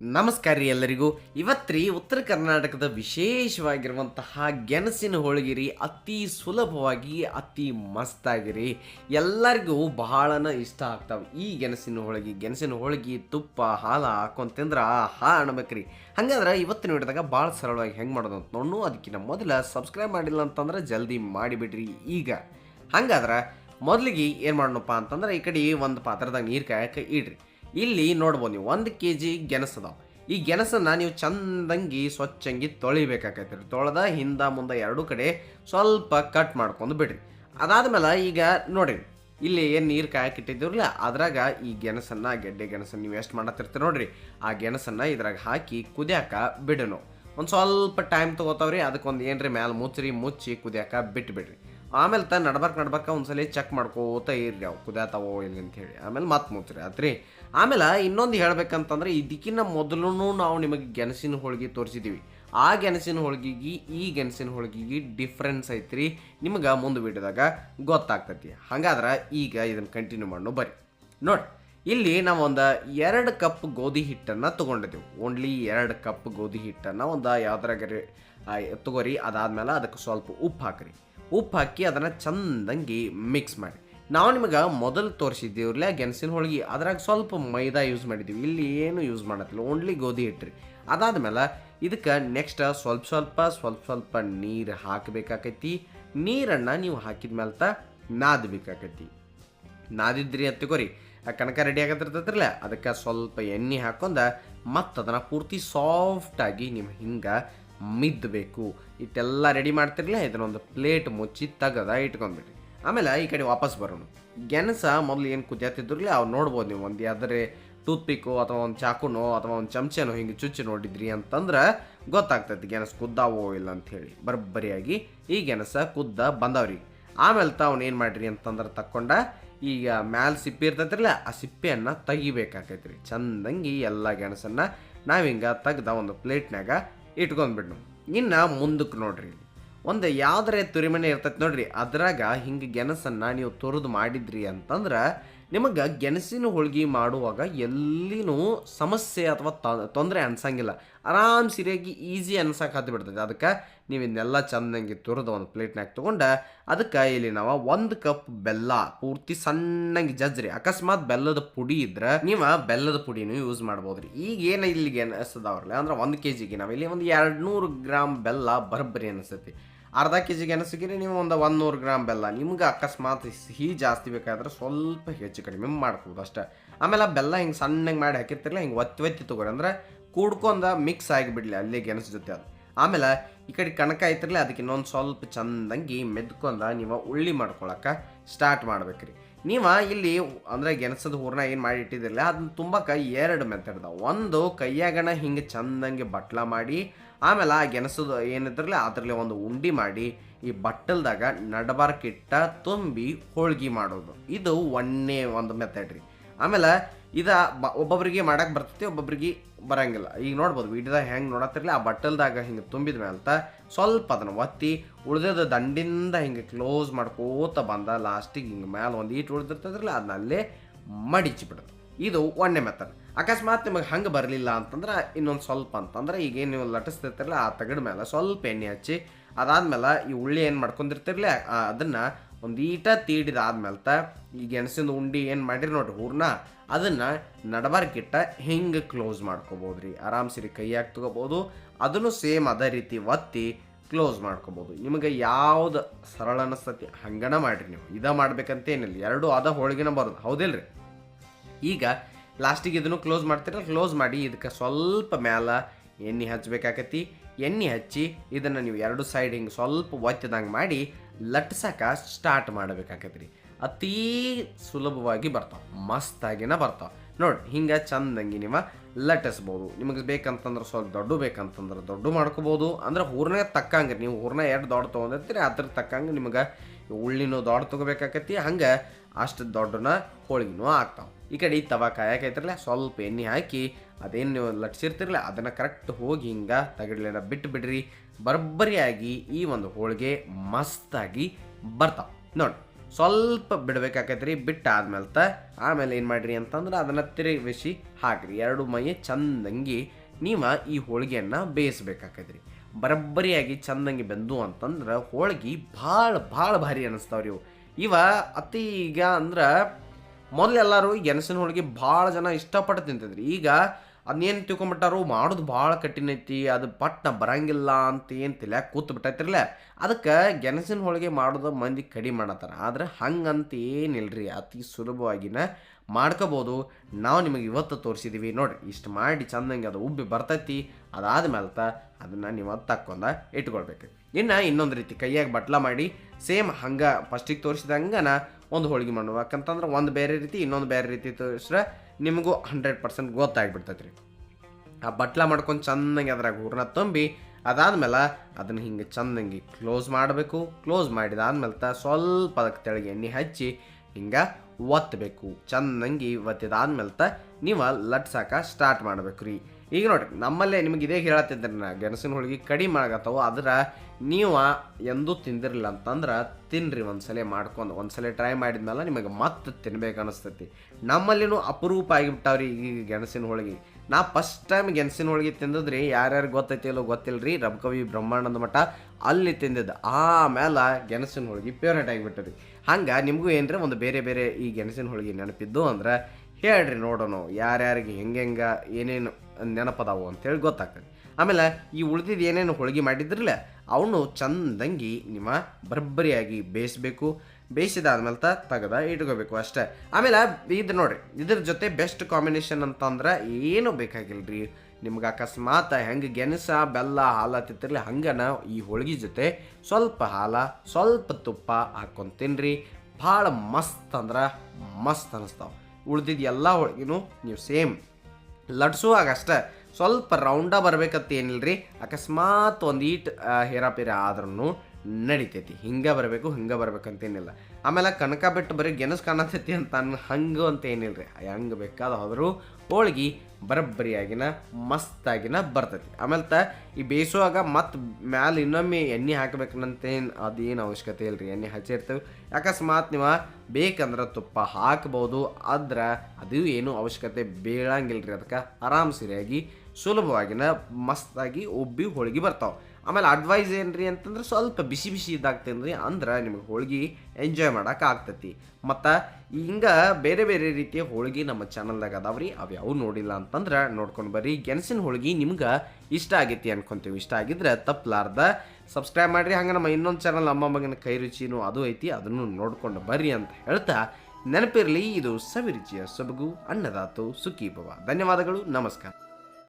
ನಮಸ್ಕಾರ ರೀ ಎಲ್ಲರಿಗೂ. ಇವತ್ತ್ರಿ ಉತ್ತರ ಕರ್ನಾಟಕದ ವಿಶೇಷವಾಗಿರುವಂತಹ ಗೆಣಸಿನ ಹೋಳಿಗಿರಿ ಅತಿ ಸುಲಭವಾಗಿ, ಅತಿ ಮಸ್ತಾಗಿರಿ ಎಲ್ಲರಿಗೂ ಬಹಳನ ಇಷ್ಟ ಆಗ್ತಾವೆ. ಈ ಗೆಣಸಿನ ಹೋಳಿಗೆ ಗೆಣಸಿನ ಹೋಳಿಗೆ ತುಪ್ಪ, ಹಾಲು ಹಾಕೊಂಡು ತಿಂದ್ರೆ ಹಾ ಅನ್ಬೇಕ್ರಿ ಹಂಗಂದ್ರೆ ಇವತ್ತಿನ ನೋಡಿದಾಗ ಭಾಳ ಸರಳವಾಗಿ ಹೆಂಗೆ ಮಾಡೋದು ಅಂತ ನೋಡು ಅದಕ್ಕಿಂತ ಮೊದಲು ಸಬ್ಸ್ಕ್ರೈಬ್ ಮಾಡಿಲ್ಲ ಅಂತಂದ್ರೆ ಜಲ್ದಿ ಮಾಡಿಬಿಡ್ರಿ ಈಗ. ಹಂಗಾದ್ರೆ ಮೊದಲಿಗೆ ಏನು ಮಾಡೋಣಪ್ಪ ಅಂತಂದ್ರೆ ಈ ಕಡೆ ಒಂದು ಪಾತ್ರದಾಗ ನೀರು ಕಾಯಕ್ಕೆ ಇಡ್ರಿ. ಇಲ್ಲಿ ನೋಡ್ಬೋದು ನೀವು, ಒಂದು ಕೆ ಜಿ ಗೆಣಸು ಅದಾವ. ಈ ಗೆಣಸನ್ನ ನೀವು ಚಂದಂಗಿ, ಸ್ವಚ್ಛಂಗಿ ತೊಳಿಬೇಕಾಕೈತಿ ರೀ ತೊಳೆದ ಹಿಂದ ಮುಂದೆ ಎರಡೂ ಕಡೆ ಸ್ವಲ್ಪ ಕಟ್ ಮಾಡ್ಕೊಂಡು ಬಿಡ್ರಿ. ಅದಾದ್ಮೇಲೆ ಈಗ ನೋಡಿ ಇಲ್ಲಿ ಏನು ನೀರು ಕಾಯಕ್ಕೆ ಇಟ್ಟಿದ್ದೀರಲ್ಲ ಅದ್ರಾಗ ಈ ಗೆಣಸನ್ನ, ಗೆಡ್ಡೆ ಗೆಣಸನ್ನ ನೀವು ಎಷ್ಟು ಮಾಡತ್ತಿರ್ತೀರಿ ನೋಡ್ರಿ, ಆ ಗೆಣಸನ್ನ ಇದ್ರಾಗ ಹಾಕಿ ಕುದಿಯಾಕ ಬಿಡೋಣ ಒಂದು ಸ್ವಲ್ಪ ಟೈಮ್ ತೊಗೋತಾವ್ರಿ, ಅದಕ್ಕೊಂದು ಏನ್ರಿ ಮ್ಯಾಲೆ ಮುಚ್ಚಿರಿ ಮುಚ್ಚಿ ಕುದಿಯಾಕ ಬಿಟ್ಟು ಬಿಡ್ರಿ ಆಮೇಲೆ ತ ನಡ್ಬಾರ್ಕ ನಡ್ಬಾರ್ಕ ಒಂದ್ಸಲಿ ಚೆಕ್ ಮಾಡ್ಕೋತ ಇರ್ರಿ ಅವು, ಕುದಿಯಾತಾವೋ ಇಲ್ಲ ಅಂತ ಹೇಳಿ. ಆಮೇಲೆ ಮತ್ತೆ ಮುಚ್ಚ್ರಿ ಆತ್ರಿ? ಆಮೇಲೆ ಇನ್ನೊಂದು ಹೇಳಬೇಕಂತಂದ್ರೆ ಇದಕ್ಕಿನ್ನ ಮೊದಲು ನಾವು ನಿಮಗೆ ಗೆಣಸಿನ ಹೋಳಿಗೆ ತೋರಿಸಿದ್ದೀವಿ ಆ ಗೆಣಸಿನ ಹೋಳಿಗೆಗೆ, ಈ ಗೆಣಸಿನ ಹೋಳಿಗೆಗೆ ಡಿಫ್ರೆನ್ಸ್ ಐತ್ರಿ ನಿಮ್ಗೆ ಮುಂದೆ ಬಿಡಿದಾಗ ಗೊತ್ತಾಗ್ತೈತಿ. ಹಾಗಾದ್ರೆ ಈಗ ಇದನ್ನು ಕಂಟಿನ್ಯೂ ಮಾಡೋ ಬರ್ರಿ. ನೋಡಿ ಇಲ್ಲಿ ನಾವು ಒಂದು ಎರಡು ಕಪ್ ಗೋಧಿ ಹಿಟ್ಟನ್ನು ತೊಗೊಂಡಿದ್ದೆವು ಓನ್ಲಿ ಎರಡು ಕಪ್ ಗೋಧಿ ಹಿಟ್ಟನ್ನು ಒಂದು ಯಾವ್ದ್ರಾಗ ತಗೋರಿ, ಅದಾದ್ಮೇಲೆ ಅದಕ್ಕೆ ಸ್ವಲ್ಪ ಉಪ್ಪು ಹಾಕ್ರಿ. ಉಪ್ಪು ಹಾಕಿ ಅದನ್ನು ಚಂದಂಗಿ ಮಿಕ್ಸ್ ಮಾಡಿ ನಾವು ನಿಮಗೆ ಮೊದಲು ತೋರಿಸಿದ್ದೀವ್ರಲ್ಲ ಗೆಣಸಿನ ಹೋಳಿಗೆ. ಅದ್ರಾಗ ಸ್ವಲ್ಪ ಮೈದಾ ಯೂಸ್ ಮಾಡಿದ್ದೀವಿ. ಇಲ್ಲಿ ಏನು ಯೂಸ್ ಮಾಡತ್ತಿಲ್ಲ. ಓನ್ಲಿ ಗೋಧಿ ಹಿಟ್ರಿ ಅದಾದ್ಮೇಲೆ ಇದಕ್ಕೆ ನೆಕ್ಸ್ಟ್ ಸ್ವಲ್ಪ ಸ್ವಲ್ಪ ಸ್ವಲ್ಪ ಸ್ವಲ್ಪ ನೀರು ಹಾಕಬೇಕಾಕೈತಿ. ನೀರನ್ನು ನೀವು ಹಾಕಿದ ಮೇಲೆ ತ ನಾದಬೇಕಾಕೈತಿ. ನಾದಿದ್ರಿ ಆ ಕನಕ ರೆಡಿ ಆಗತ್ತಿರ್ತೈತ್ರಲ್ಲ ಅದಕ್ಕೆ ಸ್ವಲ್ಪ ಎಣ್ಣೆ ಹಾಕೊಂಡ ಮತ್ತು ಅದನ್ನು ಪೂರ್ತಿ ಸಾಫ್ಟಾಗಿ ನಿಮ್ಮ ಹಿಂಗೆ ಮಿದ್ದಬೇಕು ಇಟ್ಟೆಲ್ಲ ರೆಡಿ ಮಾಡ್ತಿರಲಿಲ್ಲ ಇದನ್ನೊಂದು ಪ್ಲೇಟ್ ಮುಚ್ಚಿ ತೆಗದ ಇಟ್ಕೊಂಡ್ಬಿಡ್ರಿ. ಆಮೇಲೆ ಈ ಕಡೆ ವಾಪಸ್ ಬರೋಣ. ಗೆಣಸ ಮೊದಲು ಏನು ಕುದಿಯತ್ತಿದ್ರಲ್ಲ ಅವ್ರು ನೋಡ್ಬೋದು ನೀವು ಒಂದು ಯಾವ್ದಾರೆ ಟೂತ್ ಪಿಕ್ಕು ಅಥವಾ ಒಂದು ಚಾಕುನೋ ಅಥವಾ ಒಂದು ಚಮಚನೋ ಹಿಂಗೆ ಚುಚ್ಚಿ ನೋಡಿದ್ರಿ ಅಂತಂದ್ರೆ ಗೊತ್ತಾಗ್ತೈತಿ ಗೆಣಸು ಕುದ್ದಾವೋ ಇಲ್ಲ ಅಂಥೇಳಿ ಬರಬ್ಬರಿಯಾಗಿ ಈ ಗೆಣಸ ಕುದ್ದ ಬಂದವ್ರಿ. ಆಮೇಲೆ ತಾವು ಏನು ಮಾಡ್ರಿ ಅಂತಂದ್ರೆ ತಕ್ಕೊಂಡ ಈಗ ಮ್ಯಾಲ ಸಿಪ್ಪೆ ಇರ್ತೈತ್ರಲ್ಲ ಆ ಸಿಪ್ಪೆಯನ್ನು ತೆಗಿಬೇಕಾಕೈತ್ರಿ. ಚಂದಂಗಿ ಎಲ್ಲ ಗೆಣಸನ್ನು ನಾವು ಹಿಂಗೆ ತೆಗ್ದ ಒಂದು ಪ್ಲೇಟ್ನಾಗ ಇಟ್ಕೊಂಡ್ಬಿಡ್ನು. ಇನ್ನು ಮುಂದಕ್ಕೆ ನೋಡ್ರಿ ಒಂದು ಯಾವುದರ ತುರಿಮನೆ ಇರ್ತೈತೆ ನೋಡ್ರಿ. ಅದ್ರಾಗ ಹಿಂಗೆ ಗೆಣಸನ್ನು ನೀವು ತುರಿದು ಮಾಡಿದ್ರಿ ಅಂತಂದ್ರೆ ನಿಮಗೆ ಗೆಣಸಿನ ಹೋಳ್ಗೆ ಮಾಡುವಾಗ ಎಲ್ಲಿನೂ ಸಮಸ್ಯೆ ಅಥವಾ ತೊಂದರೆ ಅನ್ಸಂಗಿಲ್ಲ. ಆರಾಮ್ ಸರಿಯಾಗಿ ಈಸಿ ಅನ್ಸಕ್ಕೆ ಹತ್ತು ಬಿಡ್ತೈತೆ ಅದಕ್ಕೆ ನೀವು ಇದನ್ನೆಲ್ಲ ಚಂದಂಗೆ ತುರಿದು ಒಂದು ಪ್ಲೇಟ್ನಾಗ ತೊಗೊಂಡು ಅದಕ್ಕೆ ಇಲ್ಲಿ ನಾವು ಒಂದು ಕಪ್ ಬೆಲ್ಲ ಪೂರ್ತಿ ಸಣ್ಣಂಗೆ ಜಜ್ರಿ. ಅಕಸ್ಮಾತ್ ಬೆಲ್ಲದ ಪುಡಿ ಇದ್ರೆ ನೀವು ಬೆಲ್ಲದ ಪುಡಿನೂ ಯೂಸ್ ಮಾಡ್ಬೋದ್ರಿ. ಈಗ ಏನು ಅನಿಸ್ತದ ಗೆಣಸದವ್ರಲ್ಲ ಅಂದ್ರೆ ಒಂದು ಕೆ ಜಿಗೆ ಇಲ್ಲಿ ಒಂದು ಎರಡು ನೂರು ಗ್ರಾಮ್ ಬೆಲ್ಲ ಬರಬ್ಬರಿ ಅನಿಸ್ತೈತಿ. ಅರ್ಧ ಕೆ ಜಿಗೆ ಗೆಣಸಿಗೆ ನೀವು ಒಂದು ಒಂದು ನೂರು ಗ್ರಾಮ್ ಬೆಲ್ಲ. ನಿಮ್ಗೆ ಅಕಸ್ಮಾತ್ ಸಿಹಿ ಜಾಸ್ತಿ ಬೇಕಾದ್ರೆ ಸ್ವಲ್ಪ ಹೆಚ್ಚು ಕಡಿಮೆ ಮಾಡ್ಕೋಬೋದು ಅಷ್ಟೇ. ಆಮೇಲೆ ಆ ಬೆಲ್ಲ ಹಿಂಗೆ ಸಣ್ಣಗೆ ಮಾಡಿ ಹಾಕಿರ್ತಿರಲ್ಲ, ಹಿಂಗೆ ಒತ್ತಿ ಒತ್ತಿ ತಗೋರಿ. ಅಂದರೆ ಕೂಡ್ಕೊಂಡ ಮಿಕ್ಸ್ ಆಗಿಬಿಡ್ಲಿ ಅಲ್ಲಿ ಗೆಣಸು ಜೊತೆ ಅದು. ಆಮೇಲೆ ಈ ಕಡೆ ಕಣಕ ಐತಿರಲ್ಲ, ಅದಕ್ಕೆ ಇನ್ನೊಂದು ಸ್ವಲ್ಪ ಚಂದಂಗಿ ಮೆದ್ಕೊಂಡ ನೀವು ಉಳ್ಳಿ ಮಾಡ್ಕೊಳಕ್ಕೆ ಸ್ಟಾರ್ಟ್ ಮಾಡ್ಬೇಕ್ರಿ. ನೀವು ಇಲ್ಲಿ ಅಂದರೆ ಗೆಣಸದ ಹೂರ್ನ ಏನು ಮಾಡಿ ಇಟ್ಟಿದ್ದಿರಲ್ಲ ಅದನ್ನ ತುಂಬಕ್ಕೆ ಎರಡು ಮೆಥಡ್ ಒಂದು ಕೈಯಾಗಣ ಹಿಂಗೆ ಚಂದಂಗೆ ಬಟ್ಲ ಮಾಡಿ, ಆಮೇಲೆ ಆ ಗೆಣಸದ ಏನಿದ್ರಲ್ಲ, ಅದರಲ್ಲಿ ಒಂದು ಉಂಡಿ ಮಾಡಿ, ಈ ಬಟ್ಟಲ್ದಾಗ ನಡಬಾರ್ಕಿಟ್ಟ ತುಂಬಿ ಹೋಳ್ಗೆ ಮಾಡೋದು. ಇದು ಒಂದೇ ಒಂದು ಮೆಥಡ್ ರೀ ಆಮೇಲೆ ಇದ ಬ ಒಬ್ಬೊಬ್ರಿಗೆ ಮಾಡಕ್ಕೆ ಬರ್ತೈತಿ, ಒಬ್ಬೊಬ್ರಿಗೆ ಬರಂಗಿಲ್ಲ. ಈಗ ನೋಡ್ಬೋದು ವಿಡಿಯೋದಾಗ ಹೆಂಗೆ ನೋಡತ್ತಿರಲಿ, ಆ ಬಟ್ಟಲ್ದಾಗ ಹಿಂಗೆ ತುಂಬಿದ ಮೇಲ್ತ ಸ್ವಲ್ಪ ಅದನ್ನು ಒತ್ತಿ ಉಳಿದದ ದಂಡಿಂದ ಹಿಂಗೆ ಕ್ಲೋಸ್ ಮಾಡ್ಕೋತ ಬಂದ ಲಾಸ್ಟಿಗೆ ಹಿಂಗೆ ಮೇಲೆ ಒಂದು ಈಟ್ ಉಳಿದಿರ್ತದ್ರಲ್ಲ ಅದನ್ನ ಅಲ್ಲೇ ಮಡಿಚಿ ಬಿಡೋದು. ಇದು ಒಂದೇ ಮೆಥಡ್ ಅಕಸ್ಮಾತ್ ನಿಮಗೆ ಹಂಗೆ ಬರಲಿಲ್ಲ ಅಂತಂದ್ರೆ ಇನ್ನೊಂದು ಸ್ವಲ್ಪ ಅಂತಂದ್ರೆ ಈಗೇನು ನೀವು ಲಟಿಸ್ತಿರ್ತಿರಲ್ಲ ಆ ತಗಡ ಮೇಲೆ ಸ್ವಲ್ಪ ಎಣ್ಣೆ ಹಚ್ಚಿ ಅದಾದ್ಮೇಲೆ ಈ ಉಳ್ಳಿ ಏನು ಮಾಡ್ಕೊಂಡಿರ್ತಿರ್ಲಿ ಅದನ್ನು ಒಂದು ಈಟ ತೀಡಿದಾದ್ಮೇಲೆ ತ ಈ ಗೆಣಸಿನ ಉಂಡಿ ಏನು ಮಾಡಿರಿ ನೋಡ್ರಿ ಹೂರ್ನ ಅದನ್ನು ನಡಬಾರ್ಕಿಟ್ಟ ಹಿಂಗೆ ಕ್ಲೋಸ್ ಮಾಡ್ಕೋಬೋದು ರೀ ಆರಾಮ್ಸಿರಿ ಕೈಯಾಗ ತಗೋಬೋದು, ಅದನ್ನು ಸೇಮ್ ಅದೇ ರೀತಿ ಒತ್ತಿ ಕ್ಲೋಸ್ ಮಾಡ್ಕೋಬೋದು. ನಿಮಗೆ ಯಾವ್ದು ಸರಳ ಅನಿಸ್ತತಿ ಹಂಗನ ಮಾಡಿರಿ ನೀವು. ಇದ ಮಾಡ್ಬೇಕಂತೇನಿಲ್ಲ ಎರಡು ಅದ ಹೋಳಿಗೆನ ಬರೋದು. ಹೌದಿಲ್ರಿ? ಈಗ ಲಾಸ್ಟಿಗೆ ಇದನ್ನು ಕ್ಲೋಸ್ ಮಾಡ್ತೀರಲ್ಲ ಕ್ಲೋಸ್ ಮಾಡಿ ಇದಕ್ಕೆ ಸ್ವಲ್ಪ ಮ್ಯಾಲ ಎಣ್ಣೆ ಹಚ್ಚಬೇಕಾಕತಿ ಎಣ್ಣೆ ಹಚ್ಚಿ ಇದನ್ನು ನೀವು ಎರಡು ಸೈಡ್ ಹಿಂಗೆ ಸ್ವಲ್ಪ ಒತ್ತಿದಂಗೆ ಮಾಡಿ ಲಟ್ಸಕ್ಕೆ ಸ್ಟಾರ್ಟ್ ಮಾಡಬೇಕಾಕತ್ರಿ. ಅತೀ ಸುಲಭವಾಗಿ ಬರ್ತಾವೆ, ಮಸ್ತಾಗಿನ ಬರ್ತಾವೆ. ನೋಡಿ, ಹಿಂಗೆ ಚಂದಂಗಿ ನೀವು ಲಟ್ಟಿಸ್ಬೋದು. ನಿಮಗೆ ಬೇಕಂತಂದ್ರೆ ಸ್ವಲ್ಪ ದೊಡ್ಡ ಬೇಕಂತಂದ್ರೆ ದೊಡ್ಡ ಮಾಡ್ಕೋಬೋದು. ಅಂದ್ರೆ ಹೂರ್ನೇ ತಕ್ಕಂಗೆ, ನೀವು ಹೂರ್ನ ಎರಡು ದೊಡ್ಡ ತೊಗೊಂಡಿರ್ತೀರಿ ಅದ್ರ ತಕ್ಕಂಗೆ ನಿಮಗೆ ಉಳ್ಳಿನೂ ದೊಡ್ಡ ತೊಗೋಬೇಕಾಕತಿ ಹಂಗೆ ಅಷ್ಟು ದೊಡ್ಡನ ಹೋಳಿಗೆನೂ ಆಗ್ತಾವೆ. ಈ ಕಡೆ ಈ ತವ ಕಾಯಕೈತಿರಲ್ಲ ಸ್ವಲ್ಪ ಎಣ್ಣೆ ಹಾಕಿ ಅದೇನು ನೀವು ಲಟ್ಸಿರ್ತಿರಲ್ಲ ಅದನ್ನು ಕರೆಕ್ಟ್ ಹೋಗಿ ಹಿಂಗೆ ತಗಡಿಲೆಲ್ಲ ಬಿಟ್ಟು ಬಿಡ್ರಿ ಬರ್ಬರಿಯಾಗಿ ಈ ಒಂದು ಹೋಳಿಗೆ ಮಸ್ತಾಗಿ ಬರ್ತಾವೆ. ನೋಡಿ ಸ್ವಲ್ಪ ಬಿಡ್ಬೇಕಾಕೈತ್ರಿ ಬಿಟ್ಟಾದ್ಮೇಲೆ ತ ಆಮೇಲೆ ಏನು ಮಾಡಿರಿ ಅಂತಂದ್ರೆ ಅದನ್ನು ತಿರುಗಿಸಿ ಹಾಕ್ರಿ. ಎರಡು ಮೈ ಚಂದಂಗಿ ನೀವು ಈ ಹೋಳಿಗೆಯನ್ನು ಬೇಯಿಸ್ಬೇಕಾಕೈತ್ರಿ. ಬರಬ್ಬರಿಯಾಗಿ ಚಂದಂಗಿ ಬೆಂದು ಅಂತಂದ್ರೆ ಹೋಳಿಗೆ ಭಾಳ ಭಾಳ ಭಾರಿ ಅನ್ನಿಸ್ತಾವ್ರಿ ಇವು. ಇವ ಅತಿ ಈಗ ಅಂದ್ರೆ ಮೊದಲೆಲ್ಲರೂ ಗೆಣಸಿನ ಹೋಳಿಗೆ ಭಾಳ ಜನ ಇಷ್ಟಪಟ್ಟು ತಿಂತಿದ್ರಿ. ಈಗ ಅದನ್ನೇನು ತಿಳ್ಕೊಂಬಿಟ್ಟಾರು? ಮಾಡೋದು ಭಾಳ ಕಠಿಣ ಐತಿ ಅದು ಪಟ್ನ ಬರಂಗಿಲ್ಲ ಅಂತ ಏನು ತಿಳಿಯಾಕ ಕೂತು ಬಿಟ್ಟೈತಿರಲ್ಲ ಅದಕ್ಕೆ ಗೆಣಸಿನ ಹೋಳಿಗೆ ಮಾಡೋದು ಮಂದಿ ಕಡಿಮೆ ಮಾಡತ್ತಾರ. ಆದ್ರೆ ಹಂಗಂತ ಏನಿಲ್ಲರಿ ಅತಿ ಸುಲಭವಾಗಿನ ಮಾಡ್ಕೋಬೋದು. ನಾವು ನಿಮಗೆ ಇವತ್ತು ತೋರಿಸಿದ್ದೀವಿ ನೋಡಿ ಇಷ್ಟು ಮಾಡಿ ಚಂದಂಗೆ ಅದು ಉಬ್ಬಿ ಬರ್ತೈತಿ. ಅದಾದ್ಮೇಲೆ ತ ಅದನ್ನು ನೀವು ತಕ್ಕೊಂಡ ಇಟ್ಕೊಳ್ಬೇಕು. ಇನ್ನು ಇನ್ನೊಂದು ರೀತಿ ಕೈಯಾಗಿ ಬಟ್ಲ ಮಾಡಿ, ಸೇಮ್ ಹಂಗೆ ಫಸ್ಟಿಗೆ ತೋರಿಸಿದಂಗನ ಒಂದು ಹೋಳಿಗೆ ಮಾಡ್ಬೇಕಂತಂದ್ರೆ ಒಂದು ಬೇರೆ ರೀತಿ, ಇನ್ನೊಂದು ಬೇರೆ ರೀತಿ ತೋರಿಸ್ರೆ ನಿಮಗೂ ಹಂಡ್ರೆಡ್ ಪರ್ಸೆಂಟ್ ಗೊತ್ತಾಗ್ಬಿಡ್ತೈತೆ ರೀ ಆ ಬಟ್ಲ ಮಾಡ್ಕೊಂಡು ಚೆನ್ನಾಗಿ ಅದ್ರಾಗ ಹೂರ್ಣ ತುಂಬಿ, ಅದಾದ್ಮೇಲೆ ಅದನ್ನು ಹಿಂಗೆ ಚೆನ್ನಾಗಿ ಕ್ಲೋಸ್ ಮಾಡಬೇಕು. ಕ್ಲೋಸ್ ಮಾಡಿದಾದ್ಮೇಲೆ ತ ಸ್ವಲ್ಪ ಅದಕ್ಕೆ ತೆಳಗೆ ಎಣ್ಣೆ ಹಚ್ಚಿ ಹಿಂಗೆ ಒತ್ತಬೇಕು ಚೆನ್ನಾಗಿ ಒತ್ತಿದಾದ್ಮೇಲೆ ತ ನೀವು ಲಟ್ಸಾಕ ಸ್ಟಾರ್ಟ್ ಮಾಡಬೇಕು ರೀ ಈಗ ನೋಡ್ರಿ, ನಮ್ಮಲ್ಲೇ ನಿಮಗೆ ಇದೇ ಹೇಳತ್ತಿದ್ರಿ ನಾ, ಗೆಣಸಿನ ಹೋಳಿಗೆ ಕಡಿಮೆ ಆಗತ್ತವು ಆದ್ರೆ ನೀವು ಎಂದೂ ತಿಂದಿರಲಿಲ್ಲ ಅಂತಂದ್ರೆ ತಿನ್ರಿ ಒಂದ್ಸಲ ಮಾಡ್ಕೊಂಡು, ಒಂದ್ಸಲ ಟ್ರೈ ಮಾಡಿದ್ಮೇಲೆ ನಿಮಗೆ ಮತ್ತೆ ತಿನ್ಬೇಕು ಅನಿಸ್ತೈತಿ ನಮ್ಮಲ್ಲಿನೂ ಅಪರೂಪ ಆಗಿಬಿಟ್ಟಾವ್ರಿ ಈಗ ಗೆಣಸಿನ ಹೋಳಿಗೆ. ನಾ ಫಸ್ಟ್ ಟೈಮ್ ಗೆಣಸಿನ ಹೋಳಿಗೆ ತಿಂದಿದ್ರಿ, ಯಾರ್ಯಾರು ಗೊತ್ತೈತಿ ಇಲ್ಲೋ ಗೊತ್ತಿಲ್ರಿ, ರಬ್ಕವಿ ಬ್ರಹ್ಮಾಂಡದ ಮಠ ಅಲ್ಲಿ ತಿಂದಿದ್ದು, ಆಮೇಲೆ ಗೆಣಸಿನ ಹೋಳಿಗೆ ಫೇವ್ರೇಟ್ ಆಗಿಬಿಟ್ಟರಿ ಹಂಗೆ ನಿಮಗೂ ಏನ್ರಿ ಒಂದು ಬೇರೆ ಬೇರೆ ಈ ಗೆಣಸಿನ ಹೋಳಿಗೆ ನೆನಪಿದ್ದು ಅಂದ್ರೆ ಹೇಳ್ರಿ ನೋಡೋಣ, ಯಾರ್ಯಾರಿಗೆ ಹೆಂಗೆ ಏನೇನು ನೆನಪದಾವು ಅಂತೇಳಿ ಗೊತ್ತಾಗ್ತದೆ. ಆಮೇಲೆ ಈ ಉಳಿದಿದ್ದು ಏನೇನು ಹೋಳಿಗೆ ಮಾಡಿದ್ರಲ್ಲ, ಅವನು ಚಂದಂಗಿ ನಿಮ್ಮ ಬರಬ್ಬರಿಯಾಗಿ ಬೇಯಿಸಬೇಕು. ಬೇಯಿಸಿದಾದ್ಮೇಲೆ ತೆಗೆದ ಇಟ್ಕೋಬೇಕು ಅಷ್ಟೇ. ಆಮೇಲೆ ಇದು ನೋಡಿರಿ, ಇದ್ರ ಜೊತೆ ಬೆಸ್ಟ್ ಕಾಂಬಿನೇಷನ್ ಅಂತಂದ್ರೆ ಏನೂ ರೀ ನಿಮ್ಗೆ ಅಕಸ್ಮಾತ್ ಹೆಂಗೆ ಗೆಣಸ, ಬೆಲ್ಲ, ಹಾಲು ತಿತ್ತಿರಲಿ ಹಂಗನ ಈ ಹೋಳಿಗೆ ಜೊತೆ ಸ್ವಲ್ಪ ಹಾಲ, ಸ್ವಲ್ಪ ತುಪ್ಪ ಹಾಕ್ಕೊಂಡು ತಿನ್ರಿ ಭಾಳ ಮಸ್ತ್ ಅಂದ್ರೆ ಮಸ್ತ್ ಅನ್ನಿಸ್ತಾವೆ ಉಳ್ದಿದ್ದು ಎಲ್ಲ ಹೋಳಿಗೆನೂ ನೀವು ಸೇಮ್ ಲಟ್ಸುವಾಗ ಅಷ್ಟೇ ಸ್ವಲ್ಪ ರೌಂಡ ಬರ್ಬೇಕಂತ ಏನಿಲ್ರಿ? ಅಕಸ್ಮಾತ್ ಒಂದು ಈಟ್ ಹೇರಾಪೇರ ಆದ್ರೂ ನಡಿತೈತಿ. ಹಿಂಗೆ ಬರಬೇಕು, ಹಿಂಗೆ ಬರ್ಬೇಕಂತೇನಿಲ್ಲ ಆಮೇಲೆ ಕನಕ ಬಿಟ್ಟು ಬರೀ ಗೆನಸ್ ಕಾಣತೈತಿ ಅಂತ ಅನ್ನ ಹಂಗೆ ಅಂತ ಏನಿಲ್ರಿ. ಹೆಂಗೆ ಬೇಕಾದ ಹೋದರೂ ಹೋಳ್ಗೆ ಬರಬ್ಬರಿಯಾಗಿನ, ಮಸ್ತಾಗಿನ ಬರ್ತೈತಿ. ಆಮೇಲೆ ತ, ಈ ಬೇಯಿಸುವಾಗ ಮತ್ತೆ ಮ್ಯಾಲೆ ಇನ್ನೊಮ್ಮೆ ಎಣ್ಣೆ ಹಾಕ್ಬೇಕಂತೇನು ಅದೇನು ಅವಶ್ಯಕತೆ ಇಲ್ರಿ? ಎಣ್ಣೆ ಹಚ್ಚಿರ್ತೇವೆ. ಅಕಸ್ಮಾತ್ ನೀವು ಬೇಕಂದ್ರೆ ತುಪ್ಪ ಹಾಕ್ಬೋದು. ಆದ್ರೆ ಅದು ಏನು ಅವಶ್ಯಕತೆ ಬೀಳಂಗಿಲ್ರಿ ಅದಕ್ಕೆ ಆರಾಮ್ ಸರಿಯಾಗಿ ಸುಲಭವಾಗಿನ ಮಸ್ತಾಗಿ ಉಬ್ಬಿ ಹೋಳಿಗೆ ಬರ್ತಾವೆ. ಆಮೇಲೆ ಅಡ್ವೈಸ್ ಏನ್ರಿ ಅಂತಂದ್ರೆ ಸ್ವಲ್ಪ ಬಿಸಿ ಬಿಸಿ ಇದ್ದಾಗ್ತೇನ್ರಿ ಅಂದ್ರೆ ನಿಮಗೆ ಹೋಳಿಗೆ ಎಂಜಾಯ್ ಮಾಡಕ್ಕೆ ಆಗ್ತೈತಿ. ಮತ್ತು ಹಿಂಗೆ ಬೇರೆ ಬೇರೆ ರೀತಿಯ ಹೋಳಿಗೆ ನಮ್ಮ ಚಾನಲ್ದಾಗ ಅದಾವ್ರಿ, ಅವು ನೋಡಿಲ್ಲ ಅಂತಂದ್ರೆ ನೋಡ್ಕೊಂಡು ಬರ್ರಿ. ಗೆಣಸಿನ ಹೋಳಿಗೆ ನಿಮ್ಗೆ ಇಷ್ಟ ಆಗೈತಿ ಅನ್ಕೊಂತೀವಿ. ಇಷ್ಟ ಆಗಿದ್ರೆ ತಪ್ಪಲಾರ್ದ ಸಬ್ಸ್ಕ್ರೈಬ್ ಮಾಡಿರಿ. ಹಂಗೆ ನಮ್ಮ ಇನ್ನೊಂದು ಚಾನಲ್ ಅಮ್ಮ ಮಗನ ಕೈ ರುಚಿನೂ ಅದು ಐತಿ, ಅದನ್ನು ನೋಡ್ಕೊಂಡು ಬರ್ರಿ ಅಂತ ಹೇಳ್ತಾ ನೆನಪಿರಲಿ, ಇದು ಸವಿರುಚಿಯ ಸೊಬಗು ಅನ್ನದಾತು ಸುಖಿ ಭವ ಧನ್ಯವಾದಗಳು, ನಮಸ್ಕಾರ.